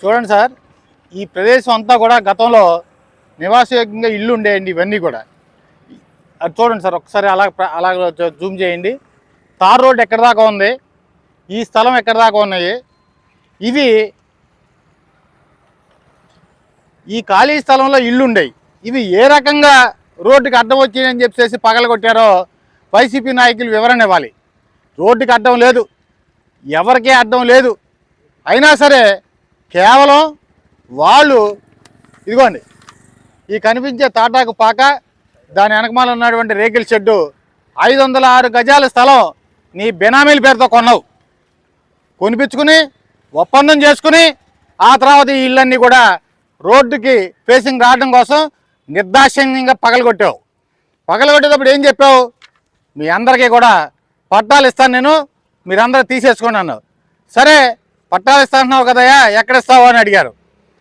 చూడండి సార్ ఈ ప్రదేశం అంతా కూడా గతంలో నివాసయోగ్యంగా ఇల్లు ఉండేయండి ఇవన్నీ కూడా. అది చూడండి సార్ ఒకసారి అలా అలా జూమ్ చేయండి. తార్ రోడ్ ఎక్కడి దాకా ఉంది? ఈ స్థలం ఎక్కడి దాకా ఉన్నాయి? ఇవి ఈ ఖాళీ స్థలంలో ఇల్లు ఉండేవి ఇవి ఏ రకంగా రోడ్డుకి అడ్డం వచ్చిందని చెప్పేసి పగలగొట్టారో వైసీపీ నాయకులు వివరణ ఇవ్వాలి. రోడ్డుకి అడ్డం లేదు. ఎవరికీ అడ్డం లేదు. అయినా సరే కేవలం వాళ్ళు ఇదిగోండి ఈ కనిపించే తాటాకు పాక దాని వెనకమాల ఉన్నటువంటి రేకుల షెడ్డు ఐదు వందల ఆరు గజాల స్థలం నీ బెనామీల పేరుతో కొన్నావు. కొనిపించుకుని ఒప్పందం చేసుకుని ఆ తర్వాత ఈ ఇళ్ళన్నీ కూడా రోడ్డుకి ఫేసింగ్ రావడం కోసం నిర్దాక్షిణ్యంగా పగలగొట్టావు. పగలగొట్టేటప్పుడు ఏం చెప్పావు? మీ అందరికీ కూడా పట్టాలు ఇస్తాను నేను మీరందరూ తీసేసుకోండి అన్నావు. సరే పట్టాలు ఇస్తాను కదయ్యా? ఎక్కడ ఇస్తావు అని అడిగారు.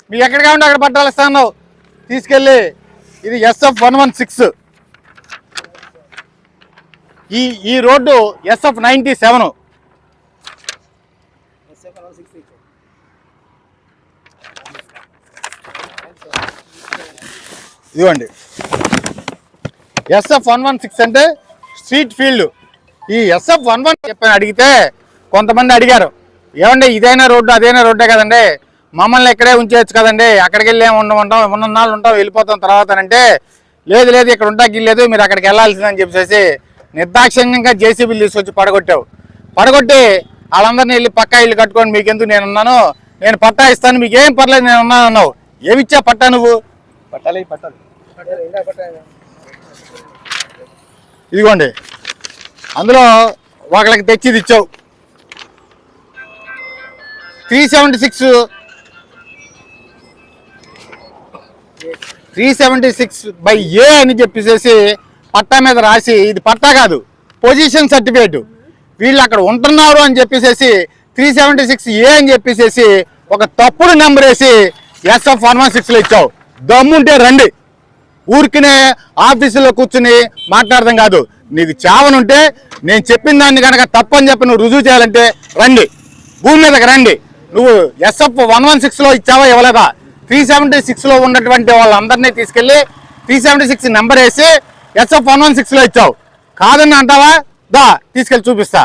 మీకు ఎక్కడ కావాలంటే అక్కడ పట్టాలు ఇస్తాను తీసుకెళ్ళి ఇది ఎస్ఎఫ్ వన్ వన్ సిక్స్. ఈ ఈ రోడ్డు ఎస్ఎఫ్ నైంటీ సెవెన్. ఇదిగోండి. ఎస్ఎఫ్ వన్ వన్ సిక్స్ అంటే స్ట్రీట్ ఫీల్డ్. ఈ ఎస్ఎఫ్ వన్ వన్ చెప్పని అడిగితే కొంతమంది అడిగారు. ఏమండి ఇదైనా రోడ్డు అదైనా రోడ్డే కదండి. మమ్మల్ని ఇక్కడే ఉంచేయచ్చు కదండి. అక్కడికి వెళ్ళి ఏమి ఉండమంటాం ఉన్న నాళ్ళు ఉంటాం వెళ్ళిపోతాం తర్వాత అంటే లేదు లేదు ఇక్కడ ఉంటాకి లేదు మీరు అక్కడికి వెళ్ళాల్సిందని చెప్పేసి నిర్దాక్షిణ్యంగా జేసీబీలు తీసుకొచ్చి పడగొట్టావు. పడగొట్టి వాళ్ళందరినీ వెళ్ళి పక్కా ఇల్లు కట్టుకొని మీకెందుకు నేను ఉన్నాను? నేను పట్టా ఇస్తాను మీకు ఏం పర్లేదు నేను ఉన్నాను అన్నావు. ఏమిచ్చా పట్టా నువ్వు? పట్టాలి పట్టాలి. ఇదిగోండి. అందులో ఒకళ్ళకి తెచ్చి ఇది ఇచ్చావు. Three seventy six. Three seventy six by A అని చెప్పేసి పట్టా మీద రాసి ఇది పట్టా కాదు పొజిషన్ సర్టిఫికేట్. వీళ్ళు అక్కడ ఉంటున్నారు అని చెప్పేసి త్రీ సెవెంటీ సిక్స్ ఏ అని చెప్పేసి ఒక తప్పుడు నెంబర్ వేసి ఎస్ఎఫ్ వన్ వన్ సిక్స్లో ఇచ్చావు. దమ్ముంటే రండి. ఊరికినే ఆఫీసులో కూర్చుని మాట్లాడడం కాదు. నీకు చావనుంటే నేను చెప్పిన దాన్ని కనుక తప్పని చెప్పి నువ్వు రుజువు చేయాలంటే రండి. భూమి మీదకి రండి. నువ్వు ఎస్ఎఫ్ వన్ వన్ సిక్స్లో ఇచ్చావా ఇవ్వలేదా? త్రీ సెవెంటీ సిక్స్లో ఉన్నటువంటి వాళ్ళందరినీ తీసుకెళ్ళి త్రీ సెవెంటీ సిక్స్ నెంబర్ వేసి ఎస్ఎఫ్ వన్ వన్ సిక్స్లో ఇచ్చావు. కాదని అంటావా? దా తీసుకెళ్ళి చూపిస్తా.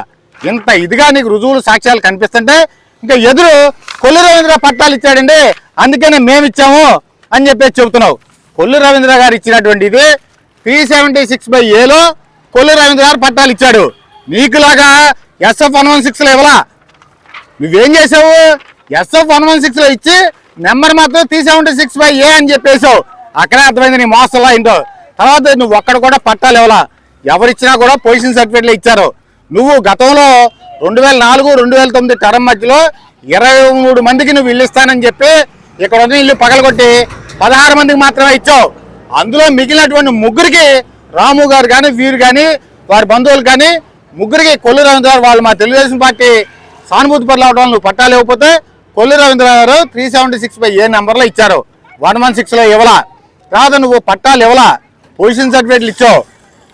ఇంత ఇదిగా నీకు రుజువులు సాక్ష్యాలు కనిపిస్తుంటే ఇంకా ఎదురు కొల్లు రవీంద్ర పట్టాలు ఇచ్చాడండి. అందుకనే మేము ఇచ్చాము అని చెప్పేసి చెబుతున్నావు. కొల్లు రవీంద్ర గారు ఇచ్చినటువంటి ఇది త్రీ సెవెంటీ సిక్స్ బై ఏలో కొల్లు రవీంద్ర గారు పట్టాలు ఇచ్చాడు. నీకులాగా ఎస్ఎఫ్ వన్ వన్ సిక్స్లో ఇవ్వలా? నువ్వేం చేసావు? ఎస్ఎఫ్ వన్ వన్ సిక్స్లో ఇచ్చి నెంబర్ మాత్రం three seventy six by A అని చెప్పేసావు అక్కడే అర్థమైంది నీ మోసంలా ఏంటో తర్వాత నువ్వు ఒక్కడ కూడా పట్టాలు ఇవ్వలా. ఎవరిచ్చినా కూడా పొజిషన్ సర్టిఫికేట్లు ఇచ్చారు. నువ్వు గతంలో రెండు వేల నాలుగు రెండు వేల తొమ్మిది టర్మ్ మధ్యలో ఇరవై మూడు మందికి నువ్వు ఇల్లు ఇస్తానని చెప్పి ఇక్కడ ఉన్న ఇల్లు పగలగొట్టి పదహారు మందికి మాత్రమే ఇచ్చావు. అందులో మిగిలినటువంటి ముగ్గురికి రాము గారు కానీ వీరు కానీ వారి బంధువులు కానీ ముగ్గురికి కొల్లు రాము గారు వాళ్ళు మా తెలుగుదేశం పార్టీ సానుభూతి పట్ల అవడం నువ్వు పట్టాలు ఇవ్వకపోతే Kollu Ravindra garu three seventy six by A నెంబర్లో ఇచ్చారు? వన్ వన్ సిక్స్లో ఇవ్వలా? తర్వాత నువ్వు పట్టాలు ఇవ్వలా పొజిషన్ సర్టిఫికేట్లు ఇచ్చావు.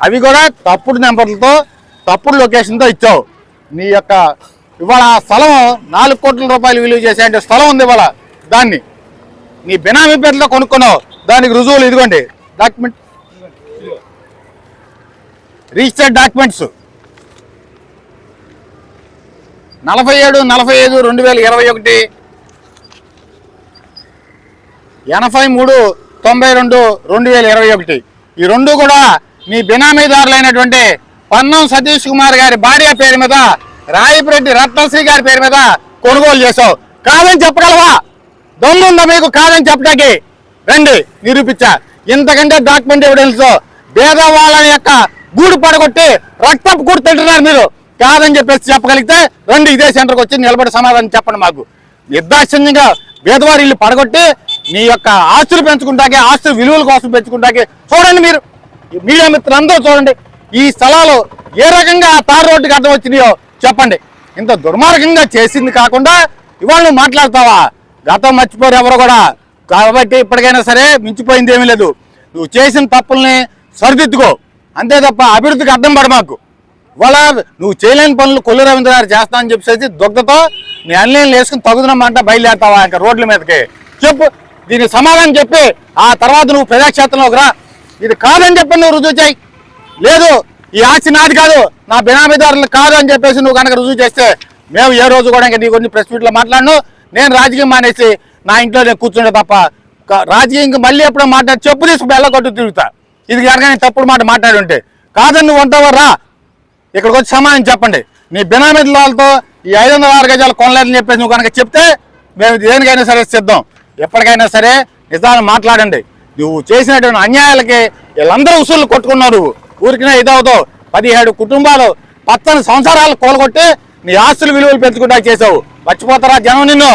అవి కూడా తప్పుడు నెంబర్లతో తప్పుడు లొకేషన్తో ఇచ్చావు. నీ యొక్క ఇవాళ ఆ స్థలం నాలుగు కోట్ల రూపాయలు విలువ చేసే అంటే స్థలం ఉంది ఇవాళ దాన్ని. నీ బినామీ పేరులో కొనుక్కున్నావు. దానికి రుజువులు ఇదిగోండి. డాక్యుమెంట్ రిజిస్టర్డ్ డాక్యుమెంట్స్ నలభై ఏడు నలభై ఐదు రెండు వేల ఇరవై ఒకటి. ఎనభై మూడు తొంభై రెండు రెండు వేల ఇరవై ఒకటి. ఈ రెండు కూడా మీ బినామీదారులైనటువంటి పన్నం సతీష్ కుమార్ గారి భార్య పేరు మీద రాయపురెడ్డి రత్నశ్రీ గారి పేరు మీద కొనుగోలు చేసావు కాదని చెప్పగలవా? దమ్ముందా మీకు? కాదని చెప్పడానికి. రండి నిరూపించా. ఇంతకంటే డాక్యుమెంట్ ఎవిడెన్స్ భేదవాళ్ళ యొక్క గూడు పడగొట్టి రక్తపు కూడా తింటున్నారు మీరు. కాదని చెప్పేసి చెప్పగలిగితే రండి ఇదే సెంటర్కి వచ్చి నిలబడి సమాధానం చెప్పండి మాకు. నిర్దాక్షిణ్యంగా భేదవారి ఇల్లు పడగొట్టి నీ యొక్క ఆస్తులు పెంచుకుంటాకే ఆస్తులు విలువల కోసం పెంచుకుంటాకే చూడండి మీరు. ఈ మీడియా మిత్రులందరూ చూడండి. ఈ స్థలాలు ఏ రకంగా ఆ రోడ్డుకి అర్థం వచ్చినాయో చెప్పండి. ఇంత దుర్మార్గంగా చేసింది కాకుండా ఇవాళ నువ్వు మాట్లాడతావా? గతం మర్చిపోరు ఎవరు కూడా. కాబట్టి ఇప్పటికైనా సరే మించిపోయింది ఏమీ లేదు. నువ్వు చేసిన తప్పుల్ని సరిదిద్దుకో. అంతే తప్ప అభివృద్ధికి అర్థం పడ ఇవాళ నువ్వు చేయలేని పనులు కొల్లు రవీంద్ర గారు చేస్తా అని చెప్పేసి దుగ్ధతో నీ అన్నేళ్ళు వేసుకుని తగుదనమాట బయలుదేరుతావా ఇంకా రోడ్ల మీదకి? చెప్పు. దీనికి సమాధానం చెప్పి ఆ తర్వాత నువ్వు ప్రజాక్షేత్రంలోకి రా. ఇది కాదని చెప్పి నువ్వు రుజువు చేయి. లేదు ఈ ఆస్తి నాది కాదు. నా బినామీదారులు కాదు అని చెప్పేసి నువ్వు కనుక రుజువు చేస్తే మేము ఏ రోజు కూడా ఇంకా నీ గురించి ప్రెస్ మీట్లో మాట్లాడను. నేను రాజకీయం మానేసి నా ఇంట్లో నేను కూర్చుంటే తప్ప రాజకీయంకి రాజకీయం ఇంకా మళ్ళీ ఎప్పుడో మాట్లాడి చెప్పు తీసుకు వెళ్ళగొట్టు తిరుగుతా. ఇది కనుక నేను తప్పుడు మాట మాట్లాడి ఉంటే. కాదని నువ్వు ఉంటావా రా. ఇక్కడికి వచ్చి సమాధానం చెప్పండి. నీ బినామీల ఈ ఐదు వందల ఆరు గజాలు కొనలేదని చెప్పేసి నువ్వు కనుక చెప్తే మేము దేనికైనా సరే సిద్ధం. ఎప్పటికైనా సరే నిజాన్ని మాట్లాడండి. నువ్వు చేసినటువంటి అన్యాయాలకి వీళ్ళందరూ ఉసులు కొట్టుకున్నారు. ఊరికినే ఇదవుతావు పదిహేడు కుటుంబాలు పచ్చని సంవత్సరాలు కోలగొట్టి నీ ఆస్తులు విలువలు పెంచుకుంటా చేసావు మర్చిపోతారా జనం నిన్ను?